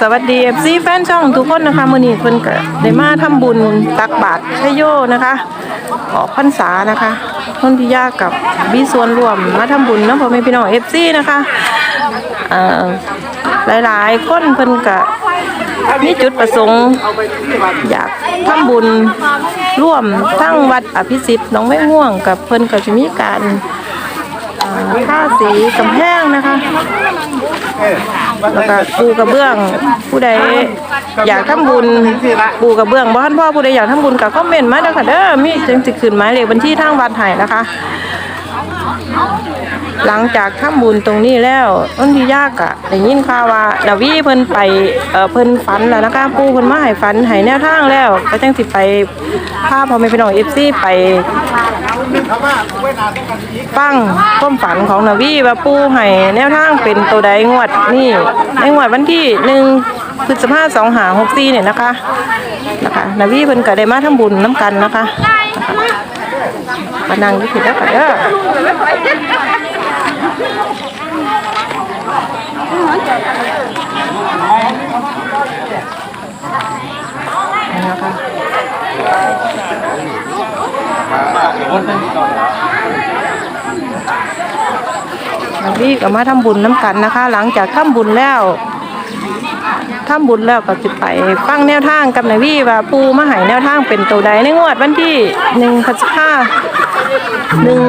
สวัสดี FC แฟนช่องทุกคนนะคะมื้อนี้เพิ่นก็ได้มาทำบุญตักบาตรชโยนะคะออกพรรษานะคะคนที่ยากกับมีส่วนรวมมาทำบุญนะพ่อแม่พี่น้อง FC นะคะเอ่อหลายๆคนเพิ่นก็มีจุดประสงค์อยากทำบุญร่วมทั้งวัดอภิสิทธิ์น้องแม่ง่วงกับเพิ่นก็จะมีการ อ่าสีกำแพงนะคะแล้วก็ปูกระเบื้อง ผู้ใดอยากทำบุญปูกระเบื้องบ่ทันพ่อผู้ใดอยากทำบุญก็คอมเมนต์มาเด้อค่ะเด้อมีจังสิขึ้นหมายเลขบัญชีทางวัดให้นะคะ หลังจากทำบุญตรงนี้แล้วต้นที่ยากอะได้ยินข่าวว่าดาวีเพิ่นไปเออเพิ่นฝันแล้วนะคะปูเพิ่นมาให้ฝันให้แนวทางแล้ว ก็จังสิไปพาพ่อแม่พี่น้อง FC ไป ฟังความฝันของนาวีว่าปูให้แนวทางเป็นตัวใดงวดนี่ในงวดวันที่หนึ่งพฤษภาสองหาหกสี่เนี่ยนะคะนะคะนาวีเพิ่นก็ได้มาทำบุญน้ำกันนะคะก็นั่งยี่ผิดแล้วค่ะเด้อะคะ นาวีก็มาทำบุญน้ำกันนะคะ หลังจากทำบุญแล้วทำบุญแล้วก็สิไปฟังแนวทางกับนาวีว่าปูมาใหายแนวทางเป็นตัวใดในงวดวันที่หนึ่งพฤษภาหนึ่ง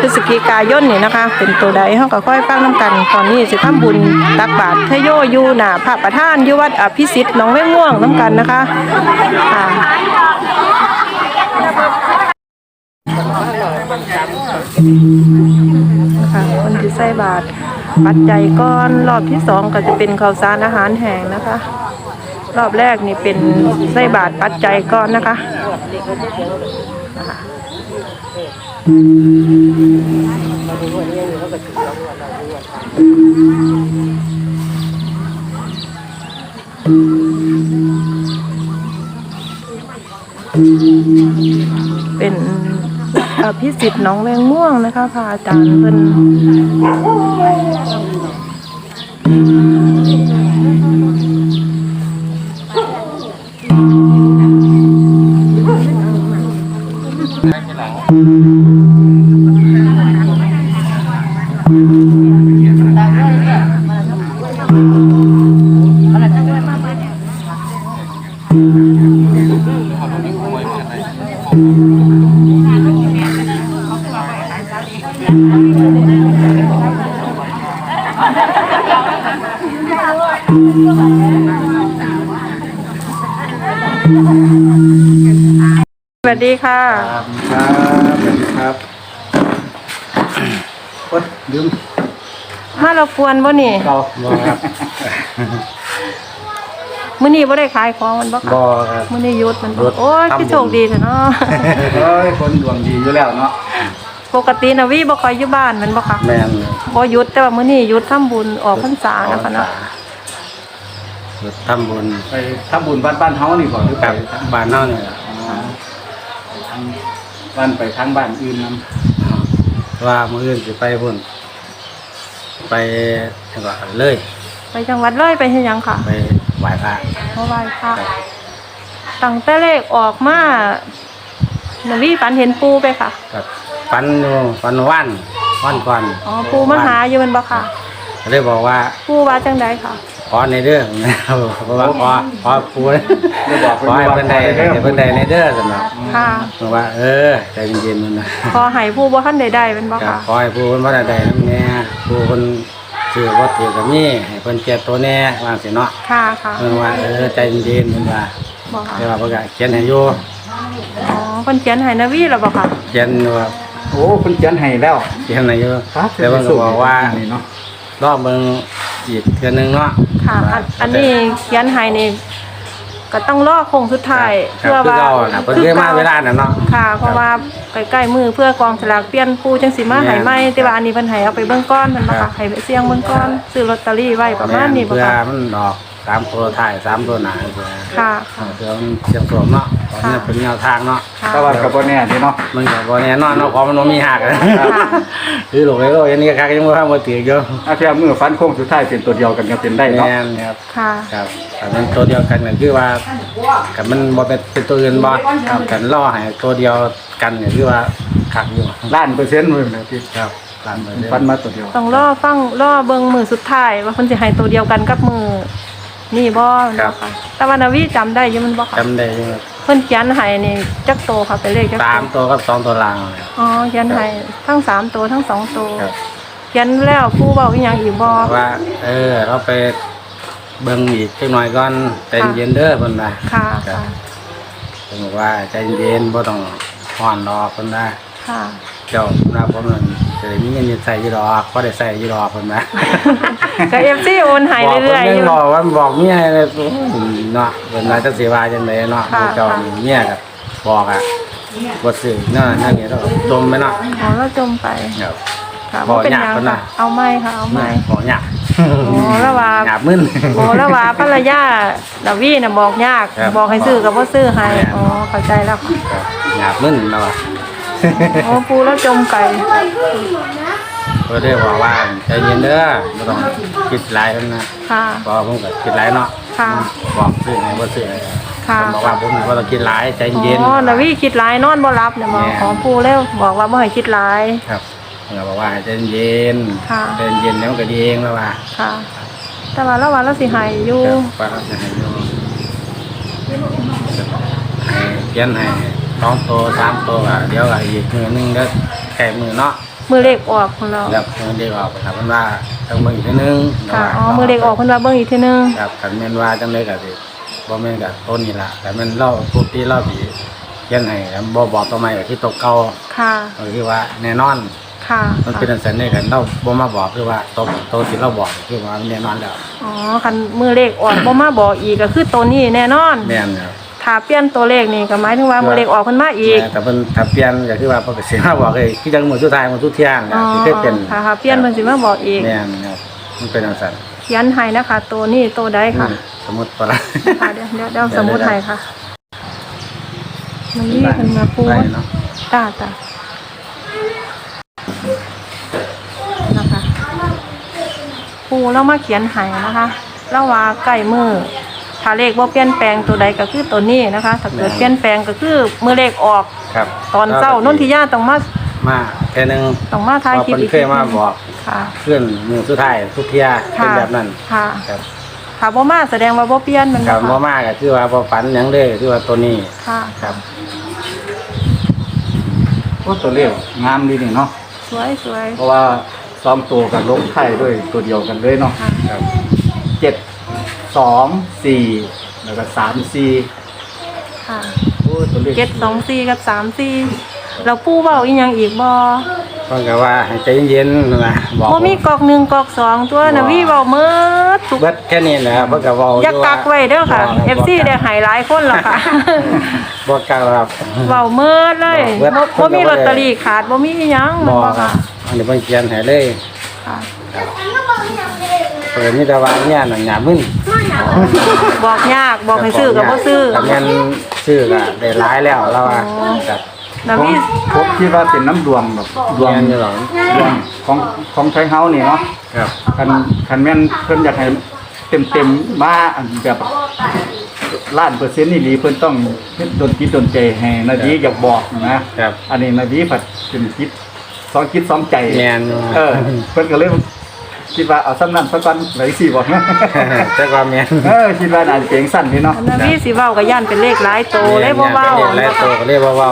พฤศจิกายนนี่นะคะ เป็นตัวใดเขาก็ค่อยฟังน้ำกัน ตอนนี้สิทำบุญตักบาตรทโยยูหนาพระประธานยุวัดอภิสิทธิ์น้องแม่ง่วงน้ำกันนะคะ ค่ะคะคนที่ใส่บาทปัจจัยก้อนรอบที่สองก็จะเป็นข้าวสารอาหารแห้งนะคะ รอบแรกนี่เป็นใส่บาทปัจจัยก้อนนะคะเป็น อภิสิทธิ์น้องแวงม่วงนะคะพระอาจารย์เพิ่น สวัสดีค่ะครับสวัสดีครับโอ๊ยลืมมาเรากวนบ่นี่เกาบอครับมื้อนี้บ่ได้ขายของมันบ่ค่ะบอครับมื้อนี้หยุดมันหยุบ่ดโอ้ยทำบุญพี่โชคดีเถอะเนาะเฮ้ยคนดวงดีอยู่แล้วเนาะ ปกตินะวีบ่ค่อยอยู่บ้านแมันบ่ค่ะแม่นบ่หยุดแต่ว่ามื้อนี้หยุดทำบุญออกพรรษานะคะเนาะรถทำบุญไปทำบุญบ้านบ้านเฮานี่ก่อนหรือไปกับบ้านเน่าเนี่ยอ๋อทางบ้านไปทางบ้านอื่นนํว่ามืออื่นสิไปบุญไปจังหวัดเลย ไปจังหวัดเลยไปเฮ็ดหยังค่ะไปไหว้พระเพราะไหว้พระตั้งแต่เลขออกมานาวีฝันเห็นปูไปค่ะ กับ ฟันอยู่ฟันวันวันก่อนอ๋อปูมาหาอยู่แมันบ่ค่ะก็เลยบอกว่าปูว่าจังไดค่ะขอในเด้อเพราะว่าขอขอปูได้บอกขอให้เพิ่นได้ให้เพิ่นได้ในเด้อสำหรับค่ะบอกว่า เออใจเย็นๆมันนะขอให้ผู้บ่ทันได้ได้แมันบ่ก็ค่ะขอให้ผู้เพิ่นบ่ได้ได้นำแน่ผู้เพิ่นซื้อบ่ถือก็มีให้เพิ่นเก็บตัวแน่ว่าสิเนาะค่ะค่ะเพิ่นว่าเออใจเย็นๆเพิ่นว่าบ่ค่ะแต่ว่าเพิ่นก็เขียนให้อยู่อ๋อเพิ่นเขียนให้นาวีแล้วบ่ค่ะเขียนว่า โอ้เพิ่นเขียนให้แล้วเขียนให้อยู่ครับแต่เพิ่นก็บอกว่านี่เนาะรอบเบิ่งอีกเทื่อนึงเนาะ ค่ะอันอันนี้เขียนให้นี่ก็ต้องรอโค้งสุดท้ายเพื่เพื่ออว่าว่าเพิ่นเคยมาเวลาน่ะเนาะค่ะ เพราะว่าใกล้ๆมือเพื่อกองสลากเปลี่ยนปูจังสิมาให้ใหม่แต่ว่าอันนี้เพิ่นให้เอาไปเบิ่งก่อนเพิ่นบ่ครัค่ะบให้ไปเสี่ยงเบิ่งก่อนซื้อลอตเตอรี่ไว้ประมาณนี้บ่เพื่อค่ะมันดอก สามตัวท้ายสามตัวหนาใช่ไหมค่ะเดี๋ยวมันเสียงสวมเนาะตอนนี้เป็นแนวทางเนาะค่ะ แต่ว่ากับบ่แน่ที่เนาะ มันก็บ่แน่นอนเนาะเพราะมันบ่มีหักอะคือหลงไปโลกอันนี้คักยังบ่ทำบ่ถืออยู่อาเทียมือฟันโค้งสุดท้ายเป็นตัวเดียวกันก็เป็นได้เนาะ แม่นครับ ค่ะ ครับแต่มันตัวเดียวกันก็คือว่ากันมันบ่เป็นเป็นตัวอื่นบ่ครับกันล่อให้ตัวเดียวกันก็คือว่าคักอยู่ล้านเปอร์เซ็นต์เลยนะที่ครับตามไปเรื่อยฟันมาตัวเดียว ต้องรอฟังรอเบิ่งมือสุดท้ายว่าเพิ่นสิให้ตัวเดียวกันกับมือ นี่บ่เนาะค่ะแต่ว่านาวีจำได้อยู่มันบ่ค่ะจำได้อยู่ครับเพิ่นเขียนให้นี่จักโตค่ะเป็นเลขจักสามโตตัวกับสองตัวล่างเลยอ๋อเขียนให้ทั้งสามตัวทั้งสองตัวครับ เขียนแล้วผู้เว้าอีหยังอีกบ่ว่า เออ เราไปเบิ่งอีกจักหน่อยก่อนใจเย็นเด้อเพิ่นว่าค่ะครัค่ะบเพิ่นบอกว่าใจเย็นบ่ต้องฮ้อนดอกเพิ่นว่าค่ะเจ้าหน้าผมนั่น จะได้มีเงินใส่อยู่ดอกพอได้ใส่อยู่ดอกเพิ่นว่าก็ FC โอนให้เรื่อยๆบอกยู่เพิ่นบอกว่าบอกเมียเลยเนาะเพิ่นว่าจะสิว่าจังไดเนาะค่ะ เจ้าเมียก็บอกอะบ่ซื้อเนาะนั่นนี่เราจมไปเนาะอ๋อแล้วจมไปครับ ค่ะบ่บ่เป็นหยากยังเพิ่นค่ะน่ะเอาไม้ค่ะเอาไม้บอกยากโอ้แล้วว่า หยาบมึน โอ้แล้วว่าภรรยาดาวีน่ะบอกยาก ครับบอกให้ซื้อก็บ่ซื้อให้แม่นอ๋อเข้าใจแล้วค่ะครับหยาบมึนแล้วอะ โอ้ปูแล้วจมไปก็ได้บอกว่าใจเย็นเด้อไม่ต้องคิดหลายนะค่ะเพราะผมก็คิดหลายเนาะค่ะบอกซื้อไงว่าซื้อไงค่ะผมบอกว่าผมก็ต้องคิดหลายใจเย็นอ๋อดาวีคิดหลายนอนบ่หลับเนี่ยบอกแม่นของปูแล้วบอกว่าบ่ให้คิดหลายครับผมก็บอกว่าใจเย็นค่ะใจเย็นแล้วมันก็ดีเองแล้วว่าค่ะ แต่ว่าแล้วว่าเราสิให้อยู่ครับว่าจะให้โยมให้เขียนให้ สองตัวสามตัวอะเดี๋ยวอะอีกมือหนึงก็แก่มือเนาะมือเลขออกของเราแล้วมือเด็กออกครับมันว่าต้องมืออีกทีนึงค่ะอ๋อมือเลขออกเพิ่นว่าเบิ่งอีกทีนึงครับกันแม่นว่าจังไดก็สิบ่แม่นกับต้นนี่ล่ะแต่มันเล่าทุกที่เล่าสิเขียนให้แล้วบ่บอกตัวใหม่ก็ที่ตัวเก่าค่ะก็คือว่าแน่นอน ค่ะมันเป็นอันเสนนี่กันเราบ่มาบอกคือว่าตัวตัวที่เราบอกคือว่ามันแน่นอนแล้วอ๋อคันมือเลขออกบ่มาบอกอีกก็คือตัวนี้แน่นอน แม่นครับ ถ้าเปลี่ยนตัวเลขนี่ก็หมายถึงว่ามือเลขออกเพิ่นมาอีก แต่ถ้าเพิ่นถ้าเปลี่ยนก็คือว่าเพิ่นก็สิมาบอกเลยคือจังมื้อสุดท้ายมื้อสุดเที่ยงอ๋น่ะอที่เคยเป็นค่ะค่ะเปลี่ยนเพิ่นสิมาบอกอีกแม่นครับมันเป็นอันสันเขียนให้นะคะ ตัวนี้ตัวใดค่ะ สมมุติว่าละค่ะเดี๋ยวเดี๋ยวเดี๋ยวสมมุติให้ค่ะ มันนี่เพิ่นมาปูได้เนาะตาตานะคะปูแล้วมาเขียนให้นะคะแล้วว่าใกล้มือ ถ้าเลขว่าเปลี่ยนแปลงตัวใดก็คือตัวนี้นะคะ ถ้าเกิดเปลี่ยนแปลงก็คือมือเลขออก ครับตอนเช้านนทิยาต้องมามาแค่นึงต้องมาพทายอคลิปเพิ่นอีกเคยมาบอกค่ะเพื่อนมื้อสุดท้ายทุกเที่ยเป็นค่ะแบบนั้นค่ะครับถ้าบ่มาแสดงว่าบ่เปลี่ยนมันครับบ่บ่ค่ะมากก็คือว่าบ่ฝันหยังเลยคือว่าตัวนี้ค่ะครับโอ้ตัวเลขงามดีนี่เนาะสวยสวยเพราะว่าซ้อมตัวกับลงไข่ด้วยตัวเดียวกันเลยเนาะค่ะครับเจ็ด สองสี่แล้วก็สามสี่ค่ะโอ้ตัวเลขเจ็ดสองสี่กับสามสี่เราปูเบาอีหยังอีกบ่เพิ่นก็ว่าให้ใจเย็นๆนะบอกบ่มีกอกหนึ่งกอกสองตัวนะวี่เบาเมิดทุก เบิดแค่นี้แหละครับเพิ่นก็เว้าอย่ากักไว้เด้อค่ะ FC ได้ใหายหลายคนแล้วค่ะ บ่กักครับ เบาเมิดเลยเบิดบ่บ่มีลอตเตอรี่ขาดบ่มีอีหยังมันบ่บ่ครัค่ะบอันนี้เพิ่นเขียนให้เลย ค่ะ เพิ่นมีแต่ว่าเนี่ยน่ะหยามึนบอกยากบอกให้ซื้อก็บ่ซื้อถ้าแม่นซื้อก็ได้หลายแล้วเราว่าครับนะผมวี่ผมคิดว่าเป็นน้ำดวงแบบดวงแม่นอยู่หรอดวงของของไทยเฮานี่เนาะครับคันคันแม่นเพิ่นอยากให้เต็มเต็มๆมาอันแบบล้านเปอร์เซ็นต์นี่ดีเพิ่นต้องเฮ็ดดนจิตดนใจให้นาดีอยากบอกนะครับอันนี้นาดีผัดเป็นจิตสองจิตสองใจแม่นอยู่เออเพิ่นก็เลย คิดว่าเอาซ้ำนั้นซะก่อนไหลสิบอกนะแต่ว่าแม่นเออคิดว่าน่าจะเก่งสั้นพี่เนาะนะวี่สิเว้าก็ย่านเป็นเลขหลายโตเลยบ่เว้าแม่นหลายตัวก็เลยบ่เว้า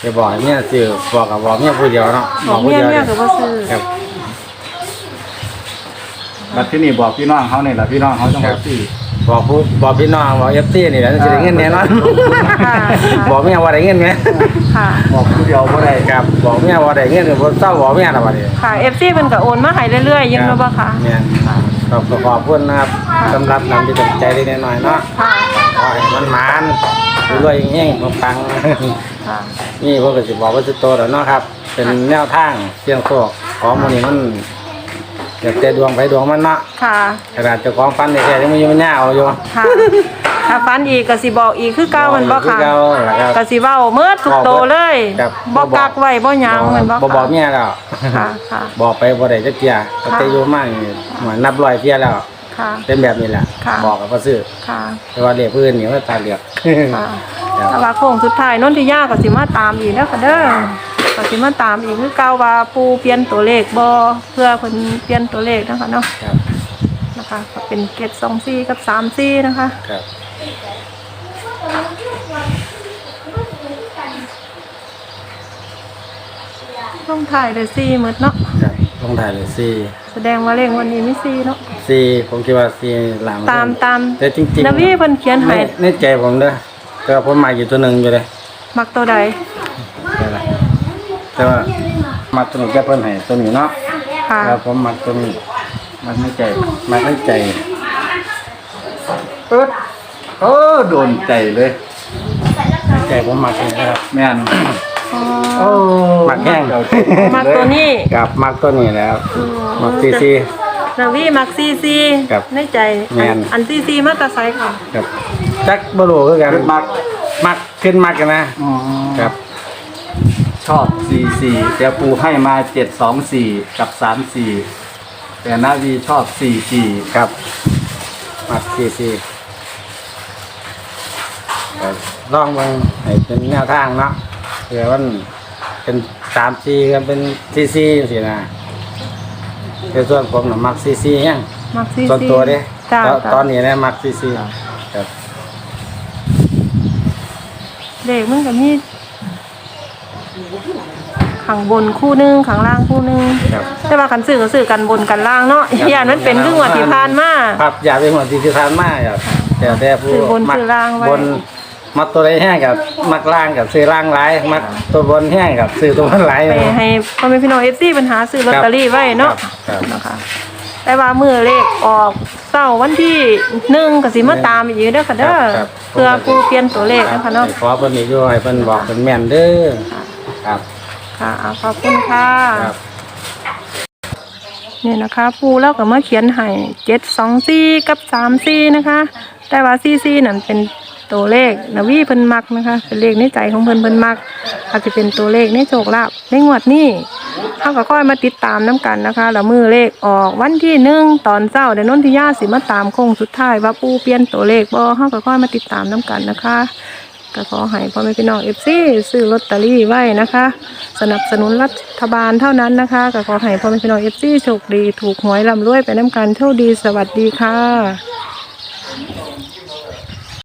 ไปบอกให้เมียซื้อบอกกับบอกเมียผู้เดียวเนาะบอกผู้เมียเดียวเมียก็บ่ซื้อครับบัดที่นี่บอกพี่น้องเขานี่แหละพี่น้องเขาต้องบอกสิ บอกผู้บอกพี่น้องบอก FC นี่แหละจะได้เงินแน่นอน ค่ะบอกเมียว่าได้เงินไหมค่ะบอกผู้เดียวบ่ได้ครับบอกเมียว่าได้เงินบ่เศร้าบอกเมียแล้วบัดนี้ค่ะ FC เพิ่นก็โอนมาให้เรื่อยๆยังบ่ค่ะเนี่ยขอบขอบคุณนะครับสำหรับนำจิตใจเล็กๆน้อยๆเนาะค่ะขอให้มันหมานรวยๆเงี้ยๆมาฟังค่ะนี่พวกก็สิบอกว่าจะโตแล้วเนาะครับ เป็นแนวทางเสียงโชคของมันนี่มัน เดี๋ยวแต่ดวงไปดวงมันเนาะค่ะ ขนาดเจ้าของฟันเนี่ยแค่ยังไม่ยังไม่แน่เอาอยู่ค่ะ ถ้าฟันอีกก็สิบอกอีกคือเก่าแมันบ่คือค่ะเก่าแล้วก็ก็สิเว้าเมื่อทุกโตเลยครับ บ่กักไว้บ่หยังแมันบ่บ่บอกค่ะเมียแล้ว ค่ะค่ะ บอกไปบ่ได้จักเที่ยก็แต่อยู่มานี่เหมือนนับร้อยเที่ยแล้ว ค่ะ เป็นแบบนี้แหละ ค่ะ บอกกับพ่อซื้อค่ะ แต่ว่าเรียกเพื่อนนี่ว่าตาเหลือก ค่ะครับ แต่ว่าโค้งสุดท้ายนนทิยาก็สิมาตามอีกแล้วค่ะเด้อ ก็สิมาตามอีกคือเก่าว่าปูเปลี่ยนตัวเลขบ่เพื่อเพิ่นเปลี่ยนตัวเลขนะคะเนาะครับนะคะก็เป็นเกต24กับ34นะคะครับต้องถ่ายเลย4หมดเนาะครับลงถ่ายเลยสี่แสดงว่าเลขวันนี้มี4เนาะสี่ผมคิดว่าสี่หลังตามตามแต่จริงๆนวีเพิ่นเขียนในให้ในใจผมเด้อแต่ว่าผมมาอยู่ตัวหนึ่งอยู่เลยมักตัวใดแต่ว่า แต่ว่ามาตัวนี้แค่เพิ่นให้ตัวนี้เนาะค่ะแล้วผมมาตัวนี้มันไม่ใจมาในใจเอิดเออโดนใจเลยในใจผมมาตัวนี้ครับแม่นอ๋อโอ้มักแห้งมักตัวนี้กับมักตัวนี้แล้วอืมักซีซีนาวีมักซีซีครับในใจแม่นอันซีซีมาแตะไซค่ะครับจักบ่รู้คือกันเป็นมักมักขึ้นมักกันนะอ๋อครับ ชอบ 44 แต่ปูให้มา 724 กับ 34 แต่นาวีชอบ 44 ครับมักซีซีครับลองเบิ่งให้เป็นแนวทางเนาะเผื่อมันเป็นสามซีกันเป็นซีซีสินะแต่ส่วนผมน่ะมักซีซียังมักซีซีส่วนตัวเด้จ้าตอนจ้าตอนนี้นะมักซีซีครับ เด็กมันก็มี ขังบนคู่หนึงขังล่างคู่หนึงครับ แต่ว่ากันซื้อก็ซื้อกันบนกันล่างเนาะยานมันเป็นครึ่งวัติพานมา ครับอยากเป็นหัวที่ที่ทานมากครับแต่แต่ผู้ซื้อบนมัซื้อล่างไว้ บนมักตัวใดแห้งกับมักล่างกับซื้อล่างหลายมักตัวบนแห้งกับซื้อตัวบนหลายไปให้พ่อแม่พี่น้อง FC ปัญหาซื้อลอตเตอรี่ไว้เนาะ ครับ นะคะแต่ว่ามือเลขออกเช้าวันที่หนึ่งก็สิมาตามอีกเด้อค่ะเด้อครับ เพื่อผู้เปลี่ยนตัวเลขนะคะเนาะ ขอเพิ่นอีกด้วยเพิ่นบอกเพิ่นแม่นเด้อ ครับ ค่ะอ่าขอบคุณค่ะครับนี่นะคะปูแล้วก็มาเขียนให้เจ็ดสองสี่กับสามสี่นะคะ แต่ว่าสี่สี่นั่นเป็นตัวเลขนวีเพิ่นมักนะคะเป็นเลขในใจของเพิ่นเพิ่นมัก อาจจะเป็นตัวเลขในโชคลาภในงวดนี้เขาก็ค่อยมาติดตามน้กันนะคะแล้วมือเลขออกวันที่หนึ่งตอนเช้าเดี๋ยวนนทิยาสิมาตามโค้งสุดท้ายว่าปูเปลี่ยนตัวเลขบ่เขาก็ค่อยมาติดตามน้กันนะคะ ก็ขอให้พ่อแม่พี่น้องเอฟซีซื้อลอตเตอรี่ไว้นะคะ สนับสนุนรัฐบาลเท่านั้นนะคะก็ขอให้พ่อแม่พี่น้องเอฟซีโชคดี ถูกหวยร่ำรวยไปน้ำกันโชคดีสวัสดีค่ะ